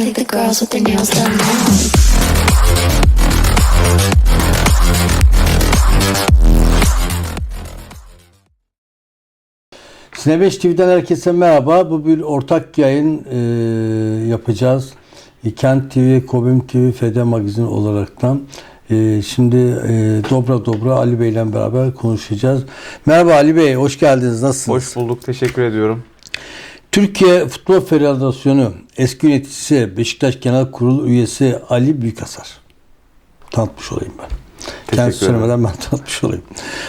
think the girls with their nails done now. Sine 5 TV'den herkese merhaba. Bu bir ortak yayın e, yapacağız. E, Kent TV, Kobim TV, Fede Magazin olaraktan. E, şimdi e, Dobra Dobra Ali Bey ile beraber konuşacağız. Merhaba Ali Bey, hoş geldiniz. Nasılsınız? Hoş bulduk. Teşekkür ediyorum. Türkiye Futbol Federasyonu eski yöneticisi Beşiktaş Genel Kurulu üyesi Ali Büyükasar. Tanıtmış olayım ben. Kendisi ederim. söylemeden ben tanıtmış olayım.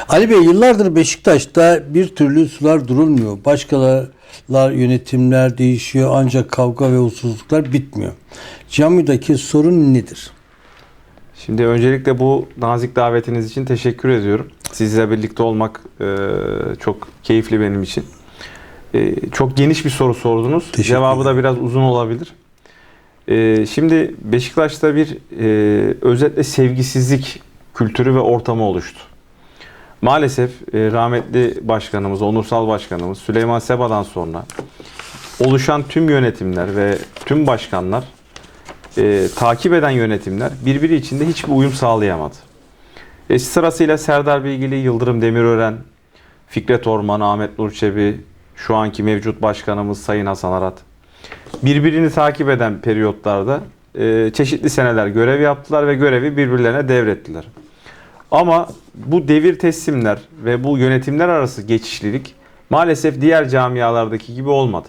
Ali Bey yıllardır Beşiktaş'ta bir türlü sular durulmuyor. Başkalar yönetimler değişiyor ancak kavga ve usulsüzlükler bitmiyor. Cami'deki sorun nedir? Şimdi öncelikle bu nazik davetiniz için teşekkür ediyorum. Sizle birlikte olmak e, çok keyifli benim için. E, çok geniş bir soru sordunuz. Teşekkür Cevabı da biraz uzun olabilir. E, şimdi Beşiktaş'ta bir e, özetle sevgisizlik kültürü ve ortamı oluştu. Maalesef e, rahmetli başkanımız, onursal başkanımız Süleyman Seba'dan sonra oluşan tüm yönetimler ve tüm başkanlar e, takip eden yönetimler birbiri içinde hiçbir uyum sağlayamadı. E, sırasıyla Serdar Bilgili, Yıldırım Demirören, Fikret Orman, Ahmet Nur Çebi, şu anki mevcut başkanımız Sayın Hasan Arat. Birbirini takip eden periyotlarda e, çeşitli seneler görev yaptılar ve görevi birbirlerine devrettiler. Ama bu devir teslimler ve bu yönetimler arası geçişlilik maalesef diğer camialardaki gibi olmadı.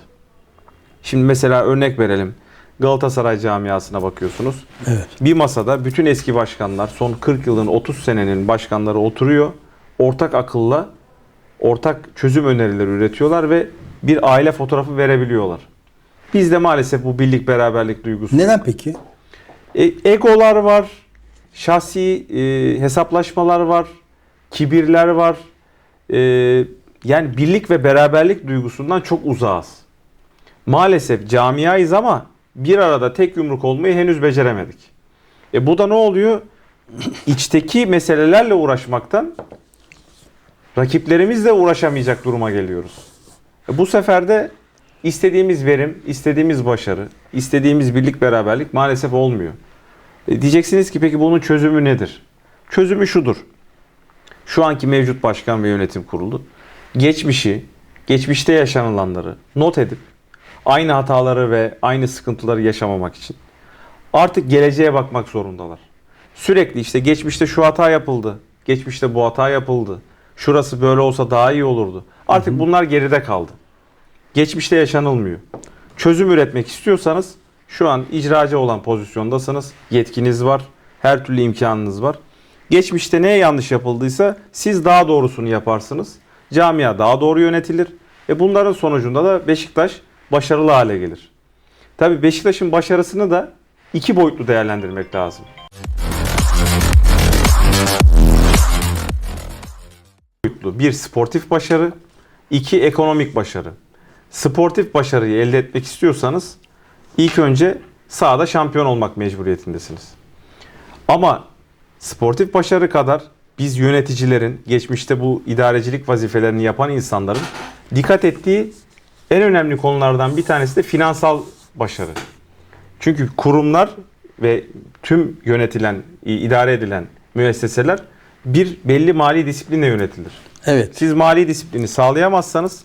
Şimdi mesela örnek verelim. Galatasaray camiasına bakıyorsunuz. Evet. Bir masada bütün eski başkanlar, son 40 yılın 30 senenin başkanları oturuyor. Ortak akılla ortak çözüm önerileri üretiyorlar ve bir aile fotoğrafı verebiliyorlar. Bizde maalesef bu birlik beraberlik duygusu. Neden peki? E, egolar var, şahsi e, hesaplaşmalar var, kibirler var. E, yani birlik ve beraberlik duygusundan çok uzağız. Maalesef camiayız ama bir arada tek yumruk olmayı henüz beceremedik. E bu da ne oluyor? İçteki meselelerle uğraşmaktan rakiplerimizle uğraşamayacak duruma geliyoruz. E bu sefer de istediğimiz verim, istediğimiz başarı, istediğimiz birlik beraberlik maalesef olmuyor. E diyeceksiniz ki peki bunun çözümü nedir? Çözümü şudur. Şu anki mevcut başkan ve yönetim kurulu geçmişi, geçmişte yaşanılanları not edip aynı hataları ve aynı sıkıntıları yaşamamak için artık geleceğe bakmak zorundalar. Sürekli işte geçmişte şu hata yapıldı, geçmişte bu hata yapıldı, şurası böyle olsa daha iyi olurdu. Artık bunlar geride kaldı. Geçmişte yaşanılmıyor. Çözüm üretmek istiyorsanız şu an icracı olan pozisyondasınız. Yetkiniz var. Her türlü imkanınız var. Geçmişte ne yanlış yapıldıysa siz daha doğrusunu yaparsınız. Camia daha doğru yönetilir. E bunların sonucunda da Beşiktaş başarılı hale gelir. Tabii Beşiktaş'ın başarısını da iki boyutlu değerlendirmek lazım. Boyutlu. Bir sportif başarı, iki ekonomik başarı. Sportif başarıyı elde etmek istiyorsanız ilk önce sahada şampiyon olmak mecburiyetindesiniz. Ama sportif başarı kadar biz yöneticilerin, geçmişte bu idarecilik vazifelerini yapan insanların dikkat ettiği en önemli konulardan bir tanesi de finansal başarı. Çünkü kurumlar ve tüm yönetilen, idare edilen müesseseler bir belli mali disiplinle yönetilir. Evet. Siz mali disiplini sağlayamazsanız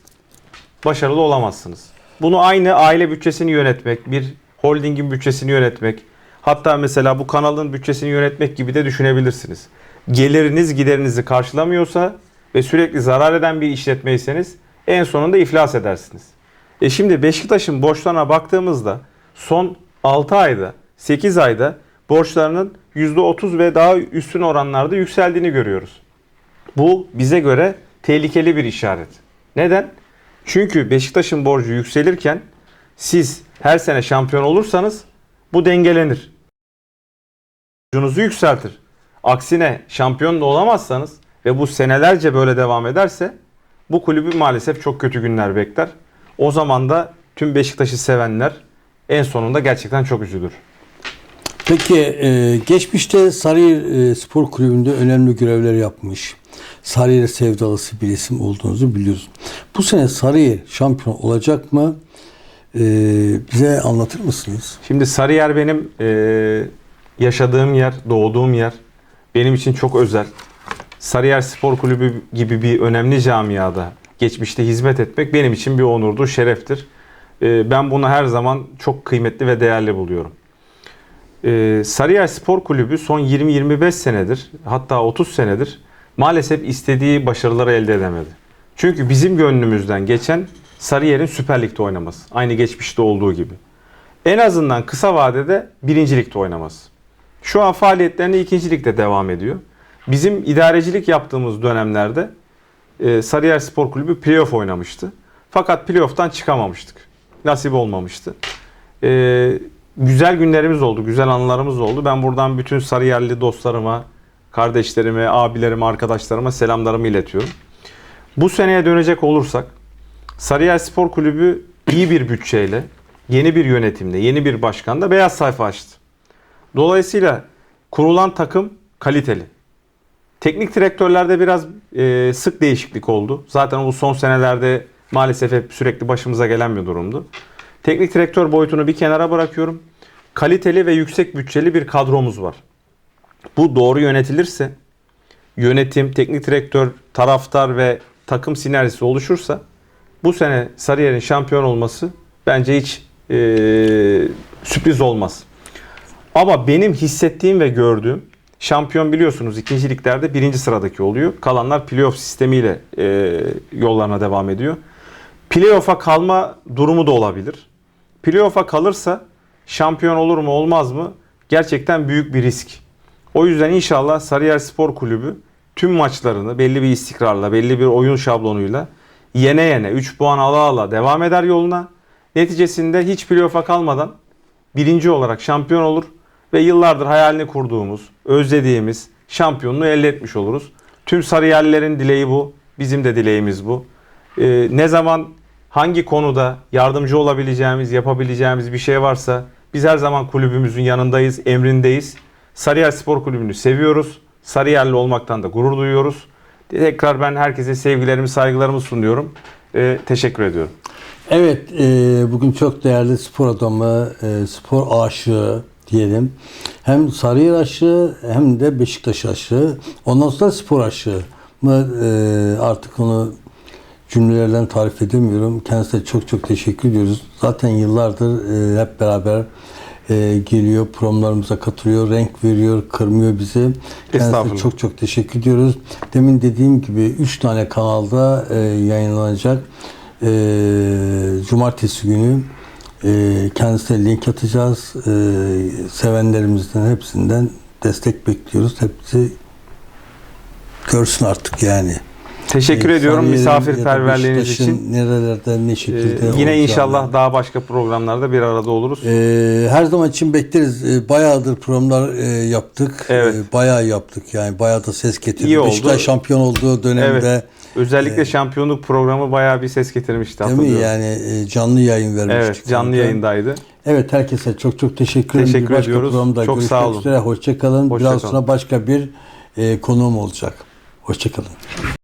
başarılı olamazsınız. Bunu aynı aile bütçesini yönetmek, bir holdingin bütçesini yönetmek, hatta mesela bu kanalın bütçesini yönetmek gibi de düşünebilirsiniz. Geliriniz giderinizi karşılamıyorsa ve sürekli zarar eden bir işletmeyseniz en sonunda iflas edersiniz. E şimdi Beşiktaş'ın borçlarına baktığımızda son 6 ayda, 8 ayda borçlarının %30 ve daha üstün oranlarda yükseldiğini görüyoruz. Bu bize göre tehlikeli bir işaret. Neden? Çünkü Beşiktaş'ın borcu yükselirken siz her sene şampiyon olursanız bu dengelenir. Borcunuzu yükseltir. Aksine şampiyon da olamazsanız ve bu senelerce böyle devam ederse bu kulübü maalesef çok kötü günler bekler. O zaman da tüm Beşiktaş'ı sevenler en sonunda gerçekten çok üzülür. Peki e, geçmişte Sarıyer e, Spor Kulübü'nde önemli görevler yapmış. Sarıyer sevdalısı bir isim olduğunuzu biliyoruz. Bu sene Sarıyer şampiyon olacak mı? Ee, bize anlatır mısınız? Şimdi Sarıyer benim e, yaşadığım yer, doğduğum yer. Benim için çok özel. Sarıyer Spor Kulübü gibi bir önemli camiada geçmişte hizmet etmek benim için bir onurdur, şereftir. E, ben bunu her zaman çok kıymetli ve değerli buluyorum. E, Sarıyer Spor Kulübü son 20-25 senedir, hatta 30 senedir maalesef istediği başarıları elde edemedi. Çünkü bizim gönlümüzden geçen Sarıyer'in Süper Lig'de oynaması. Aynı geçmişte olduğu gibi. En azından kısa vadede birincilikte oynaması. Şu an faaliyetlerine ikincilikte devam ediyor. Bizim idarecilik yaptığımız dönemlerde e, Sarıyer Spor Kulübü playoff oynamıştı. Fakat playoff'tan çıkamamıştık. Nasip olmamıştı. E, güzel günlerimiz oldu, güzel anılarımız oldu. Ben buradan bütün Sarıyerli dostlarıma, kardeşlerime, abilerime, arkadaşlarıma selamlarımı iletiyorum. Bu seneye dönecek olursak Sarıyer Spor Kulübü iyi bir bütçeyle, yeni bir yönetimle, yeni bir başkanla beyaz sayfa açtı. Dolayısıyla kurulan takım kaliteli. Teknik direktörlerde biraz e, sık değişiklik oldu. Zaten bu son senelerde maalesef hep sürekli başımıza gelen bir durumdu. Teknik direktör boyutunu bir kenara bırakıyorum. Kaliteli ve yüksek bütçeli bir kadromuz var. Bu doğru yönetilirse, yönetim, teknik direktör, taraftar ve takım sinerjisi oluşursa bu sene Sarıyer'in şampiyon olması bence hiç e, sürpriz olmaz. Ama benim hissettiğim ve gördüğüm şampiyon biliyorsunuz ikinci liglerde birinci sıradaki oluyor. Kalanlar playoff sistemiyle e, yollarına devam ediyor. Playoff'a kalma durumu da olabilir. Playoff'a kalırsa şampiyon olur mu olmaz mı? Gerçekten büyük bir risk. O yüzden inşallah Sarıyer Spor Kulübü tüm maçlarını belli bir istikrarla, belli bir oyun şablonuyla yene yene 3 puan ala ala devam eder yoluna. Neticesinde hiç playoff'a kalmadan birinci olarak şampiyon olur ve yıllardır hayalini kurduğumuz, özlediğimiz şampiyonluğu elde etmiş oluruz. Tüm Sarıyerlilerin dileği bu, bizim de dileğimiz bu. Ee, ne zaman hangi konuda yardımcı olabileceğimiz, yapabileceğimiz bir şey varsa biz her zaman kulübümüzün yanındayız, emrindeyiz. Sarıyer Spor Kulübü'nü seviyoruz. Sarıyerli olmaktan da gurur duyuyoruz. Tekrar ben herkese sevgilerimi, saygılarımı sunuyorum. Ee, teşekkür ediyorum. Evet, e, bugün çok değerli spor adamı, e, spor aşığı diyelim. Hem Sarıyer aşığı hem de Beşiktaş aşığı. Ondan sonra spor aşığı. Mı, e, artık onu cümlelerden tarif edemiyorum. Kendisine çok çok teşekkür ediyoruz. Zaten yıllardır e, hep beraber e, geliyor, programlarımıza katılıyor, renk veriyor, kırmıyor bizi. Kendisine çok çok teşekkür ediyoruz. Demin dediğim gibi 3 tane kanalda e, yayınlanacak. E, cumartesi günü e, kendisine link atacağız. E, sevenlerimizden hepsinden destek bekliyoruz. Hepsi görsün artık yani. Teşekkür E, ediyorum misafirperverliğiniz için. Nerelerde ne Ee, şekilde yine olacağını. inşallah daha başka programlarda bir arada oluruz. Ee, her zaman için bekleriz. Ee, bayağıdır programlar e, yaptık. Evet. Ee, bayağı yaptık yani. Bayağı da ses getirdi. İyi oldu. Beşiktaş şampiyon olduğu dönemde Evet. Özellikle şampiyonluk programı bayağı bir ses getirmişti değil mi? Yani e, canlı yayın vermiştik. evet, canlı orada. yayındaydı. Evet herkese çok çok teşekkür ederim. Teşekkür bir başka ediyoruz. programda Çok görüşmek sağ olun. üzere. Hoşçakalın. Hoşça Biraz kalın. sonra başka bir e, konuğum olacak. Hoşçakalın.